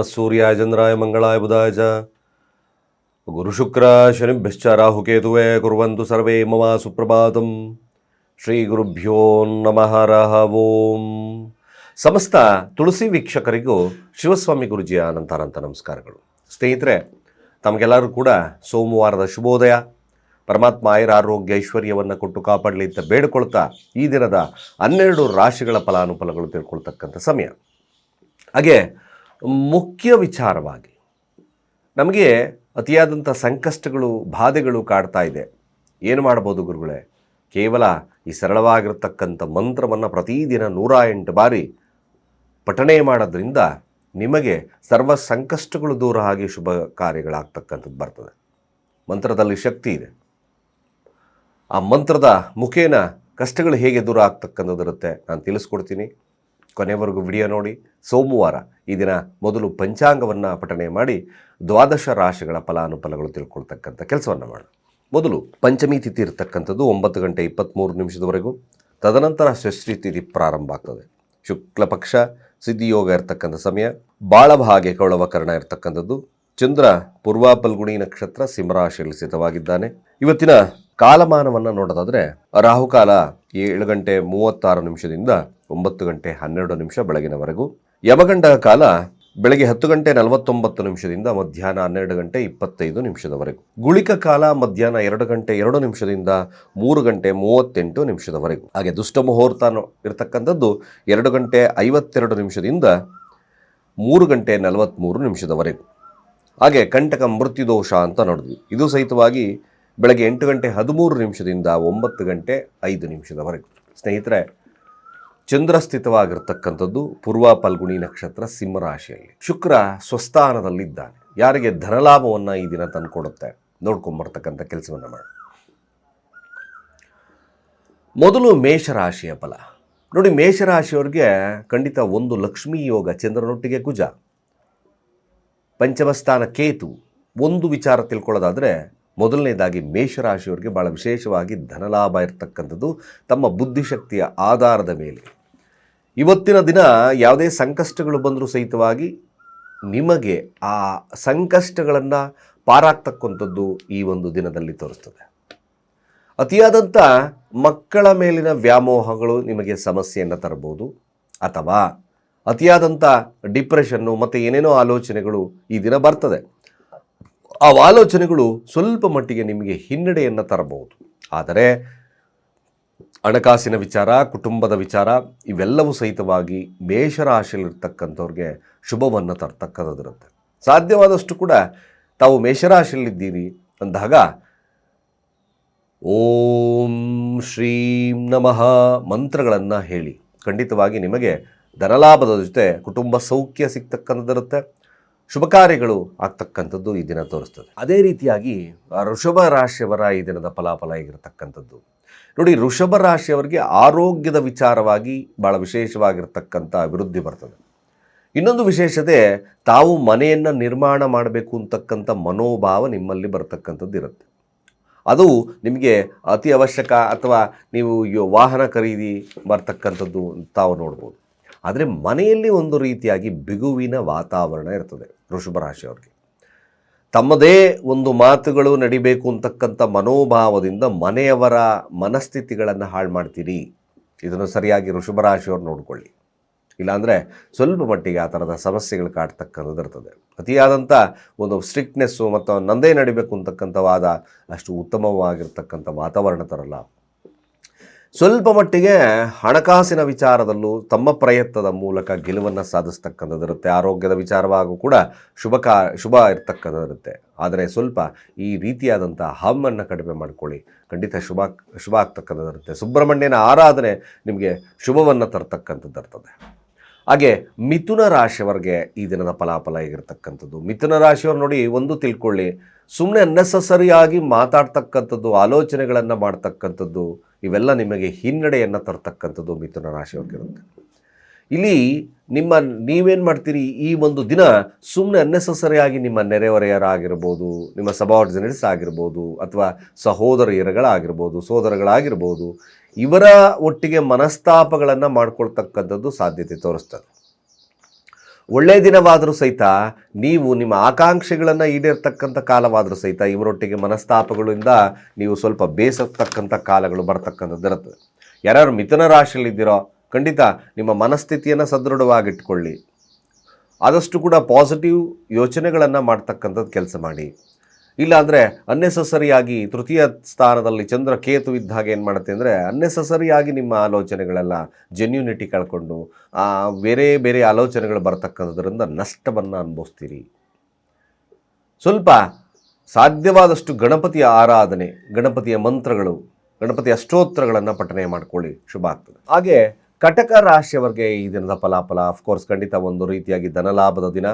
ನಮಃ ಸೂರ್ಯಾಯ ಚಂದ್ರಾಯ ಮಂಗಳಾಯ ಬುಧಾಯ ಚ. ಗುರುಶುಕ್ರ ಶನಿಭ್ಯಶ್ಚ ರಾಹುಕೇತುವೆ ಕುರ್ವಂತು ಸರ್ವೇ ಮಮ ಸುಪ್ರಭಾತಂ. ಶ್ರೀ ಗುರುಭ್ಯೋ ನಮಃ ಓಂ. ಸಮಸ್ತ ತುಳಸಿ ವೀಕ್ಷಕರಿಗೂ ಶಿವಸ್ವಾಮಿ ಗುರುಜಿಯ ಅನಂತಾನಂತ ನಮಸ್ಕಾರಗಳು. ಸ್ನೇಹಿತರೆ, ತಮಗೆಲ್ಲರೂ ಕೂಡ ಸೋಮವಾರದ ಶುಭೋದಯ. ಪರಮಾತ್ಮ ಆಯುರ ಆರೋಗ್ಯ ಐಶ್ವರ್ಯವನ್ನು ಕೊಟ್ಟು ಕಾಪಾಡಲಿ ಅಂತ ಬೇಡಿಕೊಳ್ತಾ ಈ ದಿನದ ಹನ್ನೆರಡು ರಾಶಿಗಳ ಫಲಾನುಫಲಗಳು ತಿಳ್ಕೊಳ್ತಕ್ಕಂಥ ಸಮಯ. ಹಾಗೆ ಮುಖ್ಯ ವಿಚಾರವಾಗಿ ನಮಗೆ ಅತಿಯಾದಂಥ ಸಂಕಷ್ಟಗಳು, ಬಾಧೆಗಳು ಕಾಡ್ತಾ ಇದೆ. ಏನು ಮಾಡ್ಬೋದು ಗುರುಗಳೇ? ಕೇವಲ ಈ ಸರಳವಾಗಿರ್ತಕ್ಕಂಥ ಮಂತ್ರವನ್ನು ಪ್ರತಿದಿನ ನೂರ ಎಂಟು ಬಾರಿ ಪಠಣೆ ಮಾಡೋದ್ರಿಂದ ನಿಮಗೆ ಸರ್ವ ಸಂಕಷ್ಟಗಳು ದೂರ ಆಗಿ ಶುಭ ಕಾರ್ಯಗಳಾಗ್ತಕ್ಕಂಥದ್ದು ಬರ್ತದೆ. ಮಂತ್ರದಲ್ಲಿ ಶಕ್ತಿ ಇದೆ. ಆ ಮಂತ್ರದ ಮುಖೇನ ಕಷ್ಟಗಳು ಹೇಗೆ ದೂರ ಆಗ್ತಕ್ಕಂಥದ್ದಿರುತ್ತೆ ನಾನು ತಿಳಿಸ್ಕೊಡ್ತೀನಿ. ಕೊನೆವರೆಗೂ ವಿಡಿಯೋ ನೋಡಿ. ಸೋಮವಾರ ಈ ದಿನ ಮೊದಲು ಪಂಚಾಂಗವನ್ನು ಪಠಣೆ ಮಾಡಿ ದ್ವಾದಶ ರಾಶಿಗಳ ಫಲಾನುಫಲಗಳು ತಿಳ್ಕೊಳ್ತಕ್ಕಂಥ ಕೆಲಸವನ್ನು ಮಾಡೋಣ. ಮೊದಲು ಪಂಚಮಿ ತಿಥಿ ಇರತಕ್ಕಂಥದ್ದು ಒಂಬತ್ತು ಗಂಟೆ ಇಪ್ಪತ್ತ್ಮೂರು ನಿಮಿಷದವರೆಗೂ. ತದನಂತರ ಷಷ್ಠಿ ತಿಥಿ ಪ್ರಾರಂಭ ಆಗ್ತದೆ. ಶುಕ್ಲ ಪಕ್ಷ, ಸಿದ್ಧಿಯೋಗ ಇರತಕ್ಕಂಥ ಸಮಯ. ಬಾಳಭಾಗೆ ಕೌಳವಕರಣ ಇರತಕ್ಕಂಥದ್ದು. ಚಂದ್ರ ಪೂರ್ವ ಫಲ್ಗುಣಿ ನಕ್ಷತ್ರ ಸಿಂಹರಾಶಿಯಲ್ಲಿ ಸ್ಥಿತವಾಗಿದ್ದಾನೆ. ಇವತ್ತಿನ ಕಾಲಮಾನವನ್ನು ನೋಡೋದಾದರೆ ರಾಹುಕಾಲ ಏಳು ಗಂಟೆ ಮೂವತ್ತಾರು ನಿಮಿಷದಿಂದ ಒಂಬತ್ತು ಗಂಟೆ ಹನ್ನೆರಡು ನಿಮಿಷ ಬೆಳಗಿನವರೆಗೂ. ಯಮಗಂಡ ಕಾಲ ಬೆಳಗ್ಗೆ ಹತ್ತು ಗಂಟೆ ನಲವತ್ತೊಂಬತ್ತು ನಿಮಿಷದಿಂದ ಮಧ್ಯಾಹ್ನ ಹನ್ನೆರಡು ಗಂಟೆ ಇಪ್ಪತ್ತೈದು ನಿಮಿಷದವರೆಗೂ. ಗುಳಿಕ ಕಾಲ ಮಧ್ಯಾಹ್ನ ಎರಡು ಗಂಟೆ ಎರಡು ನಿಮಿಷದಿಂದ ಮೂರು ಗಂಟೆ ಮೂವತ್ತೆಂಟು ನಿಮಿಷದವರೆಗೂ. ಹಾಗೆ ದುಷ್ಟ ಮುಹೂರ್ತ ಇರತಕ್ಕಂಥದ್ದು ಎರಡು ಗಂಟೆ ಐವತ್ತೆರಡು ನಿಮಿಷದಿಂದ ಮೂರು ಗಂಟೆ ನಲವತ್ತ್ಮೂರು ನಿಮಿಷದವರೆಗೂ. ಹಾಗೆ ಕಂಟಕ ಮೃತ್ಯುದೋಷ ಅಂತ ನೋಡಿದ್ವಿ. ಇದು ಸಹಿತವಾಗಿ ಬೆಳಗ್ಗೆ ಎಂಟು ಗಂಟೆ ಹದಿಮೂರು ನಿಮಿಷದಿಂದ ಒಂಬತ್ತು ಗಂಟೆ ಐದು ನಿಮಿಷದವರೆಗೂ. ಸ್ನೇಹಿತರೆ ಚಂದ್ರ ಸ್ಥಿತವಾಗಿರ್ತಕ್ಕಂಥದ್ದು ಪೂರ್ವ ಫಲ್ಗುಣಿ ನಕ್ಷತ್ರ ಸಿಂಹರಾಶಿಯಲ್ಲಿ. ಶುಕ್ರ ಸ್ವಸ್ಥಾನದಲ್ಲಿದ್ದಾನೆ. ಯಾರಿಗೆ ಧನಲಾಭವನ್ನು ಈ ದಿನ ತಂದುಕೊಡುತ್ತೆ? ನೋಡ್ಕೊಂಬರ್ತಕ್ಕಂಥ ಕೆಲಸವನ್ನು ಮಾಡಿ. ಮೊದಲು ಮೇಷರಾಶಿಯ ಫಲ. ನೋಡಿ, ಮೇಷರಾಶಿಯವ್ರಿಗೆ ಖಂಡಿತ ಒಂದು ಲಕ್ಷ್ಮೀ ಯೋಗ ಚಂದ್ರನೊಟ್ಟಿಗೆ ಕುಜ. ಪಂಚಮಸ್ಥಾನ ಕೇತು. ಒಂದು ವಿಚಾರ ತಿಳ್ಕೊಳ್ಳೋದಾದರೆ, ಮೊದಲನೇದಾಗಿ ಮೇಷರಾಶಿಯವರಿಗೆ ಭಾಳ ವಿಶೇಷವಾಗಿ ಧನಲಾಭ ಇರತಕ್ಕಂಥದ್ದು ತಮ್ಮ ಬುದ್ಧಿಶಕ್ತಿಯ ಆಧಾರದ ಮೇಲೆ. ಇವತ್ತಿನ ದಿನ ಯಾವುದೇ ಸಂಕಷ್ಟಗಳು ಬಂದರೂ ಸಹಿತವಾಗಿ ನಿಮಗೆ ಆ ಸಂಕಷ್ಟಗಳನ್ನು ಪಾರಾಗ್ತಕ್ಕಂಥದ್ದು ಈ ಒಂದು ದಿನದಲ್ಲಿ ತೋರಿಸ್ತದೆ. ಅತಿಯಾದಂಥ ಮಕ್ಕಳ ಮೇಲಿನ ವ್ಯಾಮೋಹಗಳು ನಿಮಗೆ ಸಮಸ್ಯೆಯನ್ನು ತರಬಹುದು ಅಥವಾ ಅತಿಯಾದಂಥ ಡಿಪ್ರೆಷನ್ನು ಮತ್ತು ಏನೇನೋ ಆಲೋಚನೆಗಳು ಈ ದಿನ ಬರ್ತದೆ. ಆ ಆಲೋಚನೆಗಳು ಸ್ವಲ್ಪ ಮಟ್ಟಿಗೆ ನಿಮಗೆ ಹಿನ್ನಡೆಯನ್ನು ತರಬಹುದು. ಆದರೆ ಹಣಕಾಸಿನ ವಿಚಾರ, ಕುಟುಂಬದ ವಿಚಾರ, ಇವೆಲ್ಲವೂ ಸಹಿತವಾಗಿ ಮೇಷರಾಶಿಯಲ್ಲಿರ್ತಕ್ಕಂಥವ್ರಿಗೆ ಶುಭವನ್ನು ತರ್ತಕ್ಕಂಥದ್ದಿರುತ್ತೆ. ಸಾಧ್ಯವಾದಷ್ಟು ಕೂಡ ತಾವು ಮೇಷರಾಶಿಯಲ್ಲಿದ್ದೀರಿ ಅಂದಾಗ, ಓಂ ಶ್ರೀಂ ನಮಃ ಮಂತ್ರಗಳನ್ನು ಹೇಳಿ. ಖಂಡಿತವಾಗಿ ನಿಮಗೆ ಧನಲಾಭದ ಜೊತೆ ಕುಟುಂಬ ಸೌಖ್ಯ ಸಿಗ್ತಕ್ಕಂಥದ್ದಿರುತ್ತೆ. ಶುಭ ಕಾರ್ಯಗಳು ಆಗ್ತಕ್ಕಂಥದ್ದು ಈ ದಿನ ತೋರಿಸ್ತದೆ. ಅದೇ ರೀತಿಯಾಗಿ ಋಷಭ ರಾಶಿಯವರ ಈ ದಿನದ ಫಲಾಫಲ ಆಗಿರತಕ್ಕಂಥದ್ದು. ನೋಡಿ, ಋಷಭ ರಾಶಿಯವರಿಗೆ ಆರೋಗ್ಯದ ವಿಚಾರವಾಗಿ ಭಾಳ ವಿಶೇಷವಾಗಿರ್ತಕ್ಕಂಥ ಅಭಿವೃದ್ಧಿ ಬರ್ತದೆ. ಇನ್ನೊಂದು ವಿಶೇಷತೆ, ತಾವು ಮನೆಯನ್ನು ನಿರ್ಮಾಣ ಮಾಡಬೇಕು ಅಂತಕ್ಕಂಥ ಮನೋಭಾವ ನಿಮ್ಮಲ್ಲಿ ಬರ್ತಕ್ಕಂಥದ್ದು ಇರುತ್ತೆ. ಅದು ನಿಮಗೆ ಅತಿ ಅವಶ್ಯಕ ಅಥವಾ ನೀವು ವಾಹನ ಖರೀದಿ ಬರ್ತಕ್ಕಂಥದ್ದು ತಾವು ನೋಡ್ಬೋದು. ಆದರೆ ಮನೆಯಲ್ಲಿ ಒಂದು ರೀತಿಯಾಗಿ ಬಿಗುವಿನ ವಾತಾವರಣ ಇರ್ತದೆ ವೃಷಭ ರಾಶಿಯವ್ರಿಗೆ. ತಮ್ಮದೇ ಒಂದು ಮಾತುಗಳು ನಡಿಬೇಕು ಅಂತಕ್ಕಂಥ ಮನೋಭಾವದಿಂದ ಮನೆಯವರ ಮನಸ್ಥಿತಿಗಳನ್ನು ಹಾಳು ಮಾಡ್ತೀರಿ. ಇದನ್ನು ಸರಿಯಾಗಿ ಋಷಭರಾಶಿಯವ್ರು ನೋಡಿಕೊಳ್ಳಿ. ಇಲ್ಲಾಂದರೆ ಸ್ವಲ್ಪ ಮಟ್ಟಿಗೆ ಆ ಥರದ ಸಮಸ್ಯೆಗಳು ಕಾಡ್ತಕ್ಕಂಥದ್ದು ಇರ್ತದೆ. ಅತಿಯಾದಂಥ ಒಂದು ಸ್ಟ್ರಿಕ್ಟ್ನೆಸ್ಸು ಮತ್ತು ನಂದೇ ನಡಿಬೇಕು ಅಂತಕ್ಕಂಥವಾದ ಅಷ್ಟು ಉತ್ತಮವಾಗಿರ್ತಕ್ಕಂಥ ವಾತಾವರಣ ತರಲ್ಲ. ಸ್ವಲ್ಪ ಮಟ್ಟಿಗೆ ಹಣಕಾಸಿನ ವಿಚಾರದಲ್ಲೂ ತಮ್ಮ ಪ್ರಯತ್ನದ ಮೂಲಕ ಗೆಲುವನ್ನು ಸಾಧಿಸ್ತಕ್ಕಂಥದ್ದಿರುತ್ತೆ. ಆರೋಗ್ಯದ ವಿಚಾರವಾಗೂ ಕೂಡ ಶುಭ ಕಾ, ಶುಭ ಇರ್ತಕ್ಕಂಥದ್ದಿರುತ್ತೆ. ಆದರೆ ಸ್ವಲ್ಪ ಈ ರೀತಿಯಾದಂಥ ಹಮ್ಮನ್ನು ಕಡಿಮೆ ಮಾಡಿಕೊಳ್ಳಿ. ಖಂಡಿತ ಶುಭ ಶುಭ ಆಗ್ತಕ್ಕಂಥದ್ದಿರುತ್ತೆ. ಸುಬ್ರಹ್ಮಣ್ಯನ ಆರಾಧನೆ ನಿಮಗೆ ಶುಭವನ್ನು ತರ್ತಕ್ಕಂಥದ್ದಿರ್ತದೆ. ಹಾಗೆ ಮಿಥುನ ರಾಶಿಯವರಿಗೆ ಈ ದಿನದ ಫಲಾಫಲ ಆಗಿರ್ತಕ್ಕಂಥದ್ದು ಮಿಥುನ ರಾಶಿಯವರು ನೋಡಿ ಒಂದು ತಿಳ್ಕೊಳ್ಳಿ. ಸುಮ್ಮನೆ ಅನ್ನೆಸಸರಿಯಾಗಿ ಮಾತಾಡ್ತಕ್ಕಂಥದ್ದು, ಆಲೋಚನೆಗಳನ್ನು ಮಾಡ್ತಕ್ಕಂಥದ್ದು ಇವೆಲ್ಲ ನಿಮಗೆ ಹಿನ್ನಡೆಯನ್ನು ತರ್ತಕ್ಕಂಥದ್ದು ಮಿಥುನ ರಾಶಿಯವ್ರಿಗಿರುತ್ತೆ. ಇಲ್ಲಿ ನಿಮ್ಮ ನೀವೇನು ಮಾಡ್ತೀರಿ? ಈ ಒಂದು ದಿನ ಸುಮ್ಮನೆ ಅನ್ನೆಸಸರಿಯಾಗಿ ನಿಮ್ಮ ನೆರೆಹೊರೆಯರಾಗಿರ್ಬೋದು, ನಿಮ್ಮ ಸಬಾರ್ಡಿನೇಟ್ಸ್ ಆಗಿರ್ಬೋದು, ಅಥವಾ ಸಹೋದರಿಯರುಗಳಾಗಿರ್ಬೋದು, ಸೋದರಗಳಾಗಿರ್ಬೋದು, ಇವರ ಒಟ್ಟಿಗೆ ಮನಸ್ತಾಪಗಳನ್ನು ಮಾಡ್ಕೊಳ್ತಕ್ಕಂಥದ್ದು ಸಾಧ್ಯತೆ ತೋರಿಸ್ತದೆ. ಒಳ್ಳೆಯ ದಿನವಾದರೂ ಸಹಿತ ನೀವು ನಿಮ್ಮ ಆಕಾಂಕ್ಷೆಗಳನ್ನು ಈಡೇರ್ತಕ್ಕಂಥ ಕಾಲವಾದರೂ ಸಹಿತ ಇವರೊಟ್ಟಿಗೆ ಮನಸ್ತಾಪಗಳಿಂದ ನೀವು ಸ್ವಲ್ಪ ಬೇಸತ್ತಕ್ಕಂಥ ಕಾಲಗಳು ಬರ್ತಕ್ಕಂಥದ್ದು ಇರುತ್ತದೆ ಯಾರ್ಯಾರು ಮಿಥುನ ರಾಶಿಯಲ್ಲಿದ್ದೀರೋ ಖಂಡಿತ ನಿಮ್ಮ ಮನಸ್ಥಿತಿಯನ್ನು ಸದೃಢವಾಗಿಟ್ಕೊಳ್ಳಿ. ಆದಷ್ಟು ಕೂಡ ಪಾಸಿಟಿವ್ ಯೋಚನೆಗಳನ್ನು ಮಾಡ್ತಕ್ಕಂಥದ್ದು ಕೆಲಸ ಮಾಡಿ. ಇಲ್ಲಾಂದರೆ ಅನ್ನೆಸಸರಿಯಾಗಿ ತೃತೀಯ ಸ್ಥಾನದಲ್ಲಿ ಚಂದ್ರ ಕೇತು ಇದ್ದಾಗ ಏನು ಮಾಡುತ್ತೆ ಅಂದರೆ ಅನ್ನೆಸಸರಿಯಾಗಿ ನಿಮ್ಮ ಆಲೋಚನೆಗಳೆಲ್ಲ ಜೆನ್ಯುನಿಟಿ ಕಳ್ಕೊಂಡು ಬೇರೆ ಬೇರೆ ಆಲೋಚನೆಗಳು ಬರ್ತಕ್ಕಂಥದ್ರಿಂದ ನಷ್ಟವನ್ನು ಅನುಭವಿಸ್ತೀರಿ. ಸ್ವಲ್ಪ ಸಾಧ್ಯವಾದಷ್ಟು ಗಣಪತಿಯ ಆರಾಧನೆ, ಗಣಪತಿಯ ಮಂತ್ರಗಳು, ಗಣಪತಿಯ ಅಷ್ಟೋತ್ತರಗಳನ್ನು ಪಠನೆ ಮಾಡ್ಕೊಳ್ಳಿ, ಶುಭ ಆಗ್ತದೆ. ಹಾಗೆ ಕಟಕ ರಾಶಿಯವರಿಗೆ ಈ ದಿನದ ಫಲಾಫಲ ಅಫ್ಕೋರ್ಸ್ ಖಂಡಿತ ಒಂದು ರೀತಿಯಾಗಿ ಧನಲಾಭದ ದಿನ.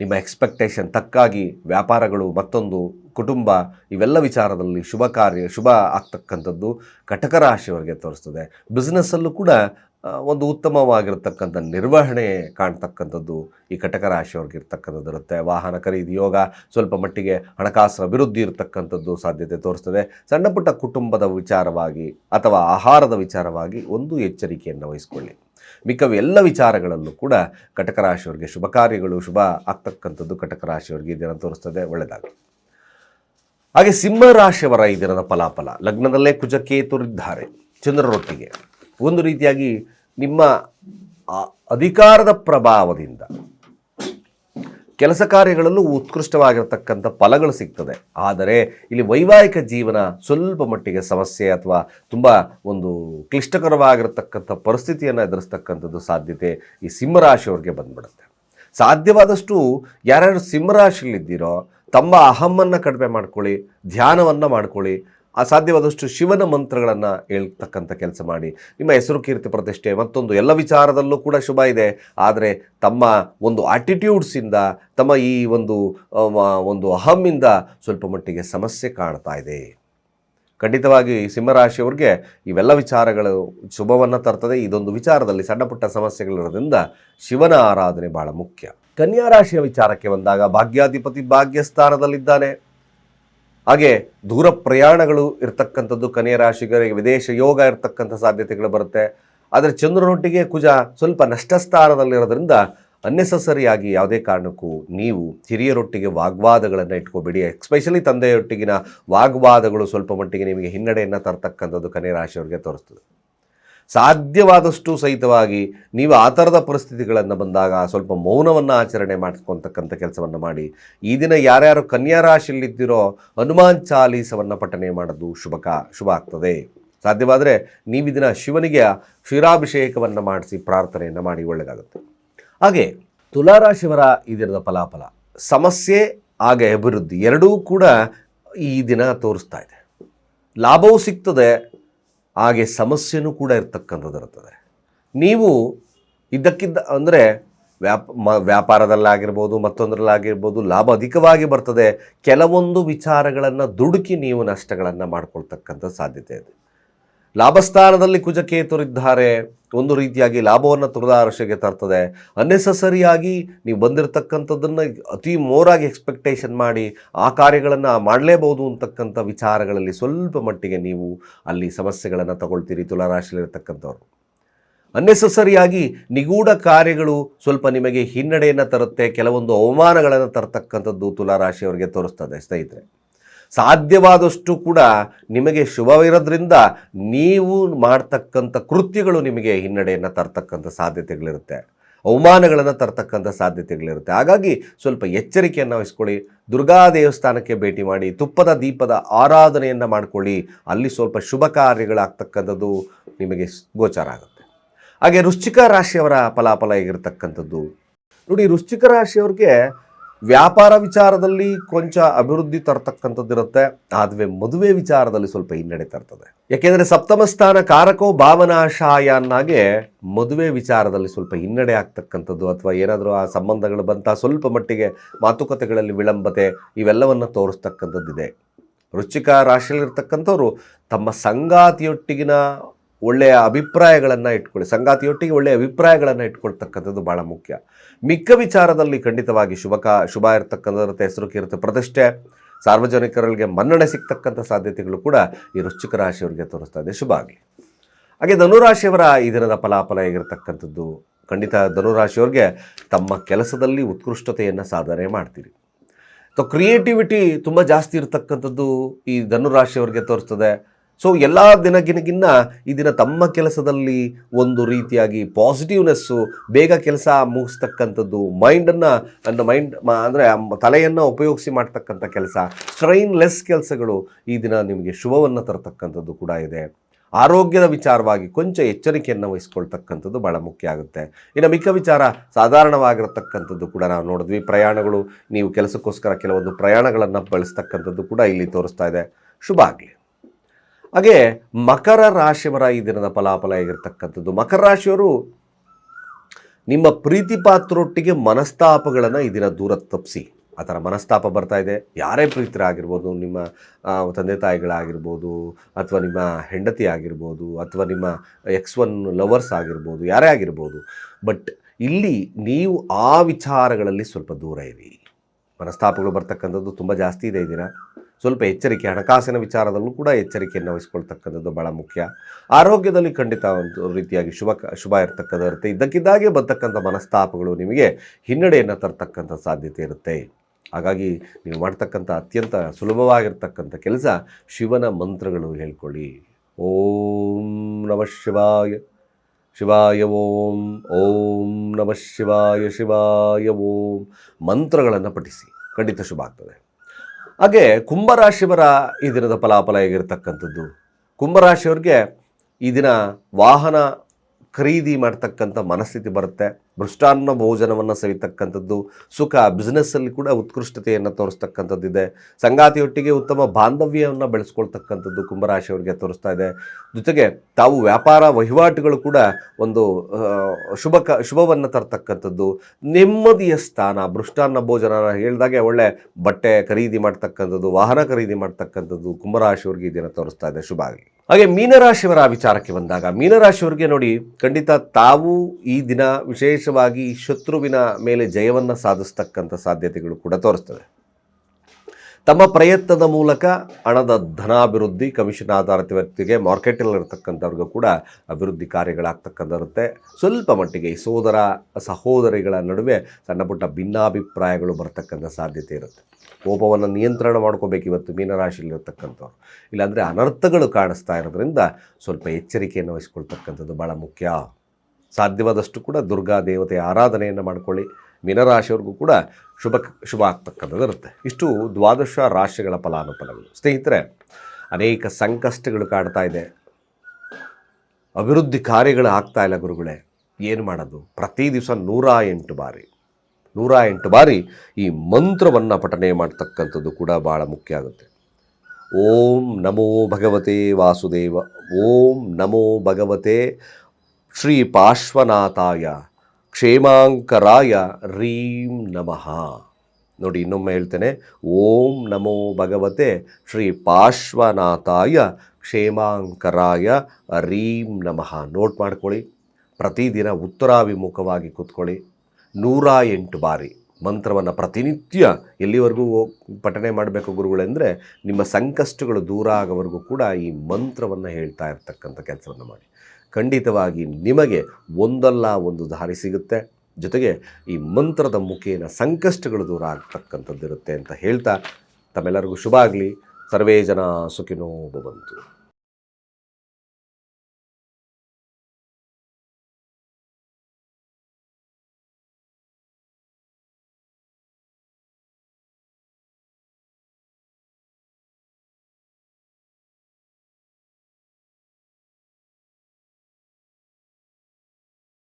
ನಿಮ್ಮ ಎಕ್ಸ್ಪೆಕ್ಟೇಷನ್ ತಕ್ಕಾಗಿ ವ್ಯಾಪಾರಗಳು ಮತ್ತೊಂದು ಕುಟುಂಬ ಇವೆಲ್ಲ ವಿಚಾರದಲ್ಲಿ ಶುಭ ಕಾರ್ಯ, ಶುಭ ಆಗ್ತಕ್ಕಂಥದ್ದು ಕಟಕ ರಾಶಿಯವರಿಗೆ ತೋರಿಸ್ತದೆ. ಬಿಸ್ನೆಸ್ಸಲ್ಲೂ ಕೂಡ ಒಂದು ಉತ್ತಮವಾಗಿರತಕ್ಕಂಥ ನಿರ್ವಹಣೆ ಕಾಣ್ತಕ್ಕಂಥದ್ದು ಈ ಕಟಕ ರಾಶಿಯವ್ರಿಗೆ ಇರ್ತಕ್ಕಂಥದ್ದು ಇರುತ್ತೆ. ವಾಹನ ಖರೀದಿ, ಯೋಗ, ಸ್ವಲ್ಪ ಮಟ್ಟಿಗೆ ಹಣಕಾಸು ಅಭಿವೃದ್ಧಿ ಇರತಕ್ಕಂಥದ್ದು ಸಾಧ್ಯತೆ ತೋರಿಸ್ತದೆ. ಸಣ್ಣ ಪುಟ್ಟ ಕುಟುಂಬದ ವಿಚಾರವಾಗಿ ಅಥವಾ ಆಹಾರದ ವಿಚಾರವಾಗಿ ಒಂದು ಎಚ್ಚರಿಕೆಯನ್ನು ವಹಿಸ್ಕೊಳ್ಳಿ. ಮಿಕ್ಕ ಎಲ್ಲ ವಿಚಾರಗಳಲ್ಲೂ ಕೂಡ ಕಟಕ ರಾಶಿಯವರಿಗೆ ಶುಭ ಕಾರ್ಯಗಳು, ಶುಭ ಆಗ್ತಕ್ಕಂಥದ್ದು ಕಟಕ ರಾಶಿಯವರಿಗೆ ಈ ದಿನ ತೋರಿಸ್ತದೆ ಒಳ್ಳೆಯದಾಗಲಿ ಹಾಗೆ ಸಿಂಹ ರಾಶಿಯವರ ಈ ದಿನದ ಫಲಾಫಲ, ಲಗ್ನದಲ್ಲೇ ಕುಜಕೇತುರಿದ್ದಾರೆ ಚಂದ್ರರೊಟ್ಟಿಗೆ. ಒಂದು ರೀತಿಯಾಗಿ ನಿಮ್ಮ ಅಧಿಕಾರದ ಪ್ರಭಾವದಿಂದ ಕೆಲಸ ಕಾರ್ಯಗಳಲ್ಲೂ ಉತ್ಕೃಷ್ಟವಾಗಿರತಕ್ಕಂಥ ಫಲಗಳು ಸಿಗ್ತದೆ. ಆದರೆ ಇಲ್ಲಿ ವೈವಾಹಿಕ ಜೀವನ ಸ್ವಲ್ಪ ಮಟ್ಟಿಗೆ ಸಮಸ್ಯೆ ಅಥವಾ ತುಂಬ ಒಂದು ಕ್ಲಿಷ್ಟಕರವಾಗಿರತಕ್ಕಂಥ ಪರಿಸ್ಥಿತಿಯನ್ನು ಎದುರಿಸ್ತಕ್ಕಂಥದ್ದು ಸಾಧ್ಯತೆ ಈ ಸಿಂಹರಾಶಿಯವ್ರಿಗೆ ಬಂದ್ಬಿಡುತ್ತೆ. ಸಾಧ್ಯವಾದಷ್ಟು ಯಾರ್ಯಾರು ಸಿಂಹರಾಶಿಯಲ್ಲಿದ್ದೀರೋ ತಮ್ಮ ಅಹಮ್ಮನ್ನು ಕಡಿಮೆ ಮಾಡ್ಕೊಳ್ಳಿ, ಧ್ಯಾನವನ್ನು ಮಾಡ್ಕೊಳ್ಳಿ ಆ ಸಾಧ್ಯವಾದಷ್ಟು ಶಿವನ ಮಂತ್ರಗಳನ್ನು ಹೇಳ್ತಕ್ಕಂಥ ಕೆಲಸ ಮಾಡಿ. ನಿಮ್ಮ ಹೆಸರು ಕೀರ್ತಿ ಪ್ರತಿಷ್ಠೆ, ಮತ್ತೊಂದು ಎಲ್ಲ ವಿಚಾರದಲ್ಲೂ ಕೂಡ ಶುಭ ಇದೆ. ಆದರೆ ತಮ್ಮ ಒಂದು ಆಟಿಟ್ಯೂಡ್ಸಿಂದ ತಮ್ಮ ಈ ಒಂದು ಒಂದು ಅಹಮ್ಮಿಂದ ಸ್ವಲ್ಪ ಮಟ್ಟಿಗೆ ಸಮಸ್ಯೆ ಕಾಣ್ತಾ ಇದೆ. ಖಂಡಿತವಾಗಿ ಸಿಂಹರಾಶಿಯವ್ರಿಗೆ ಇವೆಲ್ಲ ವಿಚಾರಗಳು ಶುಭವನ್ನು ತರ್ತದೆ. ಇದೊಂದು ವಿಚಾರದಲ್ಲಿ ಸಣ್ಣ ಪುಟ್ಟ ಸಮಸ್ಯೆಗಳಿರೋದ್ರಿಂದ ಶಿವನ ಆರಾಧನೆ ಬಹಳ ಮುಖ್ಯ. ಕನ್ಯಾ ರಾಶಿಯ ವಿಚಾರಕ್ಕೆ ಬಂದಾಗ ಭಾಗ್ಯಾಧಿಪತಿ ಭಾಗ್ಯಸ್ಥಾನದಲ್ಲಿದ್ದಾನೆ. ಹಾಗೆ ದೂರ ಪ್ರಯಾಣಗಳು ಇರ್ತಕ್ಕಂಥದ್ದು ಕನ್ಯಾ ರಾಶಿಗರಿಗೆ ವಿದೇಶ ಯೋಗ ಇರ್ತಕ್ಕಂಥ ಸಾಧ್ಯತೆಗಳು ಬರುತ್ತೆ. ಆದರೆ ಚಂದ್ರನೊಟ್ಟಿಗೆ ಕುಜ ಸ್ವಲ್ಪ ನಷ್ಟಸ್ಥಾನದಲ್ಲಿರೋದ್ರಿಂದ ಅನ್ನೆಸಸರಿಯಾಗಿ ಯಾವುದೇ ಕಾರಣಕ್ಕೂ ನೀವು ಹಿರಿಯರೊಟ್ಟಿಗೆ ವಾಗ್ವಾದಗಳನ್ನು ಇಟ್ಕೋಬೇಡಿ. ಎಸ್ಪೆಷಲಿ ತಂದೆಯೊಟ್ಟಿಗಿನ ವಾಗ್ವಾದಗಳು ಸ್ವಲ್ಪ ಮಟ್ಟಿಗೆ ನಿಮಗೆ ಹಿನ್ನಡೆಯನ್ನು ತರ್ತಕ್ಕಂಥದ್ದು ಕನ್ಯಾ ರಾಶಿಯವರಿಗೆ ತೋರಿಸ್ತದೆ. ಸಾಧ್ಯವಾದಷ್ಟು ಸಹಿತವಾಗಿ ನೀವು ಆ ಥರದ ಪರಿಸ್ಥಿತಿಗಳನ್ನು ಬಂದಾಗ ಸ್ವಲ್ಪ ಮೌನವನ್ನು ಆಚರಣೆ ಮಾಡಿಸ್ಕೊತಕ್ಕಂಥ ಕೆಲಸವನ್ನು ಮಾಡಿ, ಈ ದಿನ ಯಾರ್ಯಾರು ಕನ್ಯಾ ರಾಶಿಯಲ್ಲಿದ್ದಿರೋ ಹನುಮಾನ್ ಚಾಲೀಸವನ್ನು ಪಠನೆ ಮಾಡೋದು ಶುಭಕ ಶುಭ ಆಗ್ತದೆ. ಸಾಧ್ಯವಾದರೆ ನೀವು ದಿನ ಶಿವನಿಗೆ ಕ್ಷೀರಾಭಿಷೇಕವನ್ನು ಮಾಡಿಸಿ ಪ್ರಾರ್ಥನೆಯನ್ನು ಮಾಡಿ ಒಳ್ಳೆಯದಾಗುತ್ತೆ ಹಾಗೆ ತುಲಾರಾಶಿಯವರ ಈ ದಿನದ ಫಲಾಫಲ, ಸಮಸ್ಯೆ ಹಾಗೆ ಅಭಿವೃದ್ಧಿ ಎರಡೂ ಕೂಡ ಈ ದಿನ ತೋರಿಸ್ತಾ ಇದೆ. ಲಾಭವೂ ಸಿಗ್ತದೆ ಹಾಗೆ ಸಮಸ್ಯೆನೂ ಕೂಡ ಇರ್ತಕ್ಕಂಥದ್ದು ಇರ್ತದೆ ನೀವು ಇದ್ದಕ್ಕಿದ್ದ ಅಂದರೆ ವ್ಯಾಪ ಮ ವ್ಯಾಪಾರದಲ್ಲಾಗಿರ್ಬೋದು, ಮತ್ತೊಂದರಲ್ಲಾಗಿರ್ಬೋದು, ಲಾಭ ಅಧಿಕವಾಗಿ ಬರ್ತದೆ. ಕೆಲವೊಂದು ವಿಚಾರಗಳನ್ನು ದುಡುಕಿ ನೀವು ನಷ್ಟಗಳನ್ನು ಮಾಡ್ಕೊಳ್ತಕ್ಕಂಥ ಸಾಧ್ಯತೆ ಇದೆ. ಲಾಭಸ್ಥಾನದಲ್ಲಿ ಕುಜಕೇತುರಿದ್ದಾರೆ. ಒಂದು ರೀತಿಯಾಗಿ ಲಾಭವನ್ನು ತುರ್ದಾರಶೆಗೆ ತರ್ತದೆ. ಅನ್ನೆಸಸರಿಯಾಗಿ ನೀವು ಬಂದಿರತಕ್ಕಂಥದ್ದನ್ನು ಅತಿ ಮೋರಾಗಿ ಎಕ್ಸ್ಪೆಕ್ಟೇಷನ್ ಮಾಡಿ ಆ ಕಾರ್ಯಗಳನ್ನು ಮಾಡಲೇಬಹುದು ಅಂತಕ್ಕಂಥ ವಿಚಾರಗಳಲ್ಲಿ ಸ್ವಲ್ಪ ಮಟ್ಟಿಗೆ ನೀವು ಅಲ್ಲಿ ಸಮಸ್ಯೆಗಳನ್ನು ತಗೊಳ್ತೀರಿ ತುಲಾರಾಶಿಯಲ್ಲಿರ್ತಕ್ಕಂಥವ್ರು. ಅನ್ನೆಸಸರಿಯಾಗಿ ನಿಗೂಢ ಕಾರ್ಯಗಳು ಸ್ವಲ್ಪ ನಿಮಗೆ ಹಿನ್ನಡೆಯನ್ನು ತರುತ್ತೆ, ಕೆಲವೊಂದು ಅವಮಾನಗಳನ್ನು ತರತಕ್ಕಂಥದ್ದು ತುಲಾರಾಶಿಯವರಿಗೆ ತೋರಿಸ್ತದೆ ಸ್ನೇಹಿತರೆ. ಸಾಧ್ಯವಾದಷ್ಟು ಕೂಡ ನಿಮಗೆ ಶುಭವಿರೋದ್ರಿಂದ ನೀವು ಮಾಡ್ತಕ್ಕಂಥ ಕೃತ್ಯಗಳು ನಿಮಗೆ ಹಿನ್ನಡೆಯನ್ನು ತರ್ತಕ್ಕಂಥ ಸಾಧ್ಯತೆಗಳಿರುತ್ತೆ. ಅವಮಾನಗಳನ್ನು ತರ್ತಕ್ಕಂಥ ಸಾಧ್ಯತೆಗಳಿರುತ್ತೆ. ಹಾಗಾಗಿ ಸ್ವಲ್ಪ ಎಚ್ಚರಿಕೆಯನ್ನು ವಹಿಸ್ಕೊಳ್ಳಿ. ದುರ್ಗಾ ದೇವಸ್ಥಾನಕ್ಕೆ ಭೇಟಿ ಮಾಡಿ, ತುಪ್ಪದ ದೀಪದ ಆರಾಧನೆಯನ್ನು ಮಾಡಿಕೊಳ್ಳಿ. ಅಲ್ಲಿ ಸ್ವಲ್ಪ ಶುಭ ಕಾರ್ಯಗಳಾಗ್ತಕ್ಕಂಥದ್ದು ನಿಮಗೆ ಗೋಚಾರ ಆಗುತ್ತೆ. ಹಾಗೆ ವೃಶ್ಚಿಕ ರಾಶಿಯವರ ಫಲಾಫಲ ಹೇಗಿರ್ತಕ್ಕಂಥದ್ದು? ನೋಡಿ ವೃಶ್ಚಿಕ ರಾಶಿಯವ್ರಿಗೆ ವ್ಯಾಪಾರ ವಿಚಾರದಲ್ಲಿ ಕೊಂಚ ಅಭಿವೃದ್ಧಿ ತರ್ತಕ್ಕಂಥದ್ದು ಇರುತ್ತೆ ಆದ್ರೆ ಮದುವೆ ವಿಚಾರದಲ್ಲಿ ಸ್ವಲ್ಪ ಹಿನ್ನಡೆ ತರ್ತದೆ. ಯಾಕೆಂದರೆ ಸಪ್ತಮ ಸ್ಥಾನ ಕಾರಕೋ ಭಾವನಾಶಾಯ ಅನ್ನಾಗೆ ಮದುವೆ ವಿಚಾರದಲ್ಲಿ ಸ್ವಲ್ಪ ಹಿನ್ನಡೆ ಆಗ್ತಕ್ಕಂಥದ್ದು, ಅಥವಾ ಏನಾದರೂ ಆ ಸಂಬಂಧಗಳು ಬಂತ ಸ್ವಲ್ಪ ಮಟ್ಟಿಗೆ ಮಾತುಕತೆಗಳಲ್ಲಿ ವಿಳಂಬತೆ ಇವೆಲ್ಲವನ್ನು ತೋರಿಸ್ತಕ್ಕಂಥದ್ದಿದೆ. ರುಚಿಕ ರಾಶಿಯಲ್ಲಿರ್ತಕ್ಕಂಥವ್ರು ತಮ್ಮ ಸಂಗಾತಿಯೊಟ್ಟಿಗಿನ ಒಳ್ಳೆಯ ಅಭಿಪ್ರಾಯಗಳನ್ನು ಇಟ್ಕೊಳ್ಳಿ. ಸಂಗಾತಿಯೊಟ್ಟಿಗೆ ಒಳ್ಳೆಯ ಅಭಿಪ್ರಾಯಗಳನ್ನು ಇಟ್ಕೊಳ್ತಕ್ಕಂಥದ್ದು ಭಾಳ ಮುಖ್ಯ. ಮಿಕ್ಕ ವಿಚಾರದಲ್ಲಿ ಖಂಡಿತವಾಗಿ ಶುಭಕ ಶುಭ ಇರತಕ್ಕಂಥದ್ದು ಹೆಸರು ಕೀರ್ತಿ ಪ್ರತಿಷ್ಠೆ. ಸಾರ್ವಜನಿಕರಿಗೆ ಮನ್ನಣೆ ಸಿಗ್ತಕ್ಕಂಥ ಸಾಧ್ಯತೆಗಳು ಕೂಡ ಈ ವೃಶ್ಚಿಕ ರಾಶಿಯವರಿಗೆ ತೋರಿಸ್ತಾ ಇದೆ. ಶುಭ ಆಗಲಿ. ಹಾಗೆ ಧನುರಾಶಿಯವರ ಈ ದಿನದ ಫಲಾಫಲ ಹೇಗಿರ್ತಕ್ಕಂಥದ್ದು? ಖಂಡಿತ ಧನುರಾಶಿಯವ್ರಿಗೆ ತಮ್ಮ ಕೆಲಸದಲ್ಲಿ ಉತ್ಕೃಷ್ಟತೆಯನ್ನು ಸಾಧನೆ ಮಾಡ್ತೀರಿ. ಸೊ ಕ್ರಿಯೇಟಿವಿಟಿ ತುಂಬ ಜಾಸ್ತಿ ಇರತಕ್ಕಂಥದ್ದು ಈ ಧನುರಾಶಿಯವ್ರಿಗೆ ತೋರಿಸ್ತದೆ. ಸೊ ಎಲ್ಲ ದಿನಗಿನಗಿನ್ನ ಈ ದಿನ ತಮ್ಮ ಕೆಲಸದಲ್ಲಿ ಒಂದು ರೀತಿಯಾಗಿ ಪಾಸಿಟಿವ್ನೆಸ್ಸು ಬೇಗ ಕೆಲಸ ಮುಗಿಸ್ತಕ್ಕಂಥದ್ದು ಮೈಂಡನ್ನು ಅಂದರೆ ಮೈಂಡ್ ಅಂದರೆ ತಲೆಯನ್ನು ಉಪಯೋಗಿಸಿ ಮಾಡ್ತಕ್ಕಂಥ ಕೆಲಸ ಸ್ಟ್ರೈನ್ಲೆಸ್ ಕೆಲಸಗಳು ಈ ದಿನ ನಿಮಗೆ ಶುಭವನ್ನು ತರತಕ್ಕಂಥದ್ದು ಕೂಡ ಇದೆ. ಆರೋಗ್ಯದ ವಿಚಾರವಾಗಿ ಕೊಂಚ ಎಚ್ಚರಿಕೆಯನ್ನು ವಹಿಸ್ಕೊಳ್ತಕ್ಕಂಥದ್ದು ಭಾಳ ಮುಖ್ಯ ಆಗುತ್ತೆ. ಇನ್ನು ಮಿಕ್ಕ ವಿಚಾರ ಸಾಧಾರಣವಾಗಿರತಕ್ಕಂಥದ್ದು ಕೂಡ ನಾವು ನೋಡಿದ್ವಿ. ಪ್ರಯಾಣಗಳು, ನೀವು ಕೆಲಸಕ್ಕೋಸ್ಕರ ಕೆಲವೊಂದು ಪ್ರಯಾಣಗಳನ್ನು ಬಳಸ್ತಕ್ಕಂಥದ್ದು ಕೂಡ ಇಲ್ಲಿ ತೋರಿಸ್ತಾ ಇದೆ. ಶುಭ ಆಗಲಿ. ಹಾಗೆ ಮಕರ ರಾಶಿಯವರ ಈ ದಿನದ ಫಲಾಫಲ ಆಗಿರ್ತಕ್ಕಂಥದ್ದು ಮಕರ ರಾಶಿಯವರು ನಿಮ್ಮ ಪ್ರೀತಿ ಪಾತ್ರೊಟ್ಟಿಗೆ ಮನಸ್ತಾಪಗಳನ್ನು ಈ ದಿನ ದೂರ ತಪ್ಪಿಸಿ. ಆ ಥರ ಮನಸ್ತಾಪ ಬರ್ತಾ ಇದೆ. ಯಾರೇ ಪ್ರೀತರಾಗಿರ್ಬೋದು, ನಿಮ್ಮ ತಂದೆ ತಾಯಿಗಳಾಗಿರ್ಬೋದು, ಅಥವಾ ನಿಮ್ಮ ಹೆಂಡತಿ ಆಗಿರ್ಬೋದು, ಅಥವಾ ನಿಮ್ಮ ಎಕ್ಸ್ ಒನ್ ಲವರ್ಸ್ ಆಗಿರ್ಬೋದು, ಯಾರೇ ಆಗಿರ್ಬೋದು ಬಟ್ ಇಲ್ಲಿ ನೀವು ಆ ವಿಚಾರಗಳಲ್ಲಿ ಸ್ವಲ್ಪ ದೂರ ಇರಿ. ಮನಸ್ತಾಪಗಳು ಬರ್ತಕ್ಕಂಥದ್ದು ತುಂಬ ಜಾಸ್ತಿ ಇದೆ ಈ ದಿನ. ಸ್ವಲ್ಪ ಎಚ್ಚರಿಕೆ, ಹಣಕಾಸಿನ ವಿಚಾರದಲ್ಲೂ ಕೂಡ ಎಚ್ಚರಿಕೆಯನ್ನು ವಹಿಸ್ಕೊಳ್ತಕ್ಕಂಥದ್ದು ಭಾಳ ಮುಖ್ಯ. ಆರೋಗ್ಯದಲ್ಲಿ ಖಂಡಿತ ಒಂದು ರೀತಿಯಾಗಿ ಶುಭ ಶುಭ ಇರ್ತಕ್ಕಂಥ ಇರುತ್ತೆ ಇದ್ದಕ್ಕಿದ್ದಾಗೆ ಬರ್ತಕ್ಕಂಥ ಮನಸ್ತಾಪಗಳು ನಿಮಗೆ ಹಿನ್ನಡೆಯನ್ನು ತರ್ತಕ್ಕಂಥ ಸಾಧ್ಯತೆ ಇರುತ್ತೆ. ಹಾಗಾಗಿ ನೀವು ಮಾಡ್ತಕ್ಕಂಥ ಅತ್ಯಂತ ಸುಲಭವಾಗಿರ್ತಕ್ಕಂಥ ಕೆಲಸ ಶಿವನ ಮಂತ್ರಗಳು ಹೇಳ್ಕೊಳ್ಳಿ. ಓಂ ನಮಃ ಶಿವಾಯ ಶಿವಾಯ ಓಂ ಓಂ ನಮಃ ಶಿವಾಯ ಶಿವಾಯ ಓಂ. ಮಂತ್ರಗಳನ್ನು ಪಠಿಸಿ. ಖಂಡಿತ ಶುಭ ಆಗ್ತದೆ. ಹಾಗೆ ಕುಂಭರಾಶಿಯವರ ಈ ದಿನದ ಫಲಾಫಲ ಹೇಗಿರ್ತಕ್ಕಂಥದ್ದು? ಕುಂಭರಾಶಿಯವ್ರಿಗೆ ಈ ದಿನ ವಾಹನ ಖರೀದಿ ಮಾಡ್ತಕ್ಕಂಥ ಮನಸ್ಥಿತಿ ಬರುತ್ತೆ. ಮೃಷ್ಟಾನ್ನ ಭೋಜನವನ್ನು ಸವಿತಕ್ಕಂಥದ್ದು, ಸುಖ ಬಿಸ್ನೆಸ್ಸಲ್ಲಿ ಕೂಡ ಉತ್ಕೃಷ್ಟತೆಯನ್ನು ತೋರಿಸ್ತಕ್ಕಂಥದ್ದಿದೆ. ಸಂಗಾತಿಯೊಟ್ಟಿಗೆ ಉತ್ತಮ ಬಾಂಧವ್ಯವನ್ನು ಬೆಳೆಸ್ಕೊಳ್ತಕ್ಕಂಥದ್ದು ಕುಂಭರಾಶಿಯವರಿಗೆ ತೋರಿಸ್ತಾ ಇದೆ. ಜೊತೆಗೆ ತಾವು ವ್ಯಾಪಾರ ವಹಿವಾಟುಗಳು ಕೂಡ ಒಂದು ಶುಭ ಕ, ಶುಭವನ್ನು ತರ್ತಕ್ಕಂಥದ್ದು. ನೆಮ್ಮದಿಯ ಸ್ಥಾನ, ಮೃಷ್ಟಾನ್ನ ಭೋಜನ ಹೇಳಿದಾಗೆ ಒಳ್ಳೆ ಬಟ್ಟೆ ಖರೀದಿ ಮಾಡ್ತಕ್ಕಂಥದ್ದು, ವಾಹನ ಖರೀದಿ ಮಾಡ್ತಕ್ಕಂಥದ್ದು ಕುಂಭರಾಶಿಯವರಿಗೆ ಇದನ್ನು ದಿನ ತೋರಿಸ್ತಾ ಇದೆ. ಶುಭ ಆಗಲಿ. ಹಾಗೆ ಮೀನರಾಶಿಯವರ ವಿಚಾರಕ್ಕೆ ಬಂದಾಗ, ಮೀನರಾಶಿಯವರಿಗೆ ನೋಡಿ ಖಂಡಿತ ತಾವು ಈ ದಿನ ವಿಶೇಷವಾಗಿ ಶತ್ರುವಿನ ಮೇಲೆ ಜಯವನ್ನು ಸಾಧಿಸ್ತಕ್ಕಂಥ ಸಾಧ್ಯತೆಗಳು ಕೂಡ ತೋರಿಸ್ತದೆ. ತಮ್ಮ ಪ್ರಯತ್ನದ ಮೂಲಕ ಹಣದ ಧನಾಭಿವೃದ್ಧಿ, ಕಮಿಷನ್ ಆಧಾರಿತ ವ್ಯಕ್ತಿಗೆ ಮಾರ್ಕೆಟಲ್ಲಿರ್ತಕ್ಕಂಥವ್ರಿಗೂ ಕೂಡ ಅಭಿವೃದ್ಧಿ ಕಾರ್ಯಗಳಾಗ್ತಕ್ಕಂಥರುತ್ತೆ ಸ್ವಲ್ಪ ಮಟ್ಟಿಗೆ ಸೋದರ, ಸಹೋದರಿಗಳ ನಡುವೆ ಸಣ್ಣ ಪುಟ್ಟ ಭಿನ್ನಾಭಿಪ್ರಾಯಗಳು ಬರತಕ್ಕಂಥ ಸಾಧ್ಯತೆ ಇರುತ್ತೆ. ಕೋಪವನ್ನು ನಿಯಂತ್ರಣ ಮಾಡ್ಕೋಬೇಕು ಇವತ್ತು ಮೀನರಾಶಿಯಲ್ಲಿರ್ತಕ್ಕಂಥವ್ರು. ಇಲ್ಲಾಂದರೆ ಅನರ್ಥಗಳು ಕಾಣಿಸ್ತಾ ಇರೋದ್ರಿಂದ ಸ್ವಲ್ಪ ಎಚ್ಚರಿಕೆಯನ್ನು ವಹಿಸ್ಕೊಳ್ತಕ್ಕಂಥದ್ದು ಭಾಳ ಮುಖ್ಯ. ಸಾಧ್ಯವಾದಷ್ಟು ಕೂಡ ದುರ್ಗಾ ದೇವತೆಯ ಆರಾಧನೆಯನ್ನು ಮಾಡ್ಕೊಳ್ಳಿ. ಮೀನರಾಶಿಯವ್ರಿಗೂ ಕೂಡ ಶುಭ ಶುಭ ಆಗ್ತಕ್ಕಂಥದ್ದು ಇರುತ್ತೆ. ಇಷ್ಟು ದ್ವಾದಶ ರಾಶಿಗಳ ಫಲಾನುಫಲಗಳು. ಸ್ನೇಹಿತರೆ, ಅನೇಕ ಸಂಕಷ್ಟಗಳು ಕಾಡ್ತಾ ಇದೆ. ಅಭಿವೃದ್ಧಿ ಕಾರ್ಯಗಳು ಆಗ್ತಾ ಇಲ್ಲ ಗುರುಗಳೇ. ಏನು ಮಾಡೋದು? ಪ್ರತಿ ದಿವಸ ನೂರ ಎಂಟು ಬಾರಿ. ನೂರ ಎಂಟು ಬಾರಿ ಈ ಮಂತ್ರವನ್ನು ಪಠನೆ ಮಾಡ್ತಕ್ಕಂಥದ್ದು ಕೂಡ ಭಾಳ ಮುಖ್ಯ ಆಗುತ್ತೆ. ಓಂ ನಮೋ ಭಗವತೆ ವಾಸುದೇವ. ಓಂ ನಮೋ ಭಗವತೆ ಶ್ರೀ ಪಾರ್ಶ್ವನಾಥಾಯ ಕ್ಷೇಮಾಂಕರಾಯ ರೀಂ ನಮಃ. ನೋಡಿ, ಇನ್ನೊಮ್ಮೆ ಹೇಳ್ತೇನೆ. ಓಂ ನಮೋ ಭಗವತೆ ಶ್ರೀ ಪಾರ್ಶ್ವನಾಥಾಯ ಕ್ಷೇಮಾಂಕರಾಯ ರೀಂ ನಮಃ. ನೋಟ್ ಮಾಡ್ಕೊಳ್ಳಿ. ಪ್ರತಿದಿನ ಉತ್ತರಾಭಿಮುಖವಾಗಿ ಕೂತ್ಕೊಳ್ಳಿ. ನೂರ ಎಂಟು ಬಾರಿ ಮಂತ್ರವನ್ನು ಪ್ರತಿನಿತ್ಯ ಎಲ್ಲಿವರೆಗೂ ಪಠನೆ ಮಾಡಬೇಕು ಗುರುಗಳೆಂದರೆ ನಿಮ್ಮ ಸಂಕಷ್ಟಗಳು ದೂರ ಆಗೋವರೆಗೂ ಕೂಡ ಈ ಮಂತ್ರವನ್ನು ಹೇಳ್ತಾ ಇರ್ತಕ್ಕಂಥ ಕೆಲಸವನ್ನು ಮಾಡಿ. ಖಂಡಿತವಾಗಿ ನಿಮಗೆ ಒಂದಲ್ಲ ಒಂದು ದಾರಿ ಸಿಗುತ್ತೆ. ಜೊತೆಗೆ ಈ ಮಂತ್ರದ ಮುಖೇನ ಸಂಕಷ್ಟಗಳು ದೂರ ಆಗ್ತಕ್ಕಂಥದ್ದಿರುತ್ತೆ ಅಂತ ಹೇಳ್ತಾ ತಮ್ಮೆಲ್ಲರಿಗೂ ಶುಭ ಆಗಲಿ. ಸರ್ವೇ ಜನ ಸುಖಿನೋ ಭವಂತು.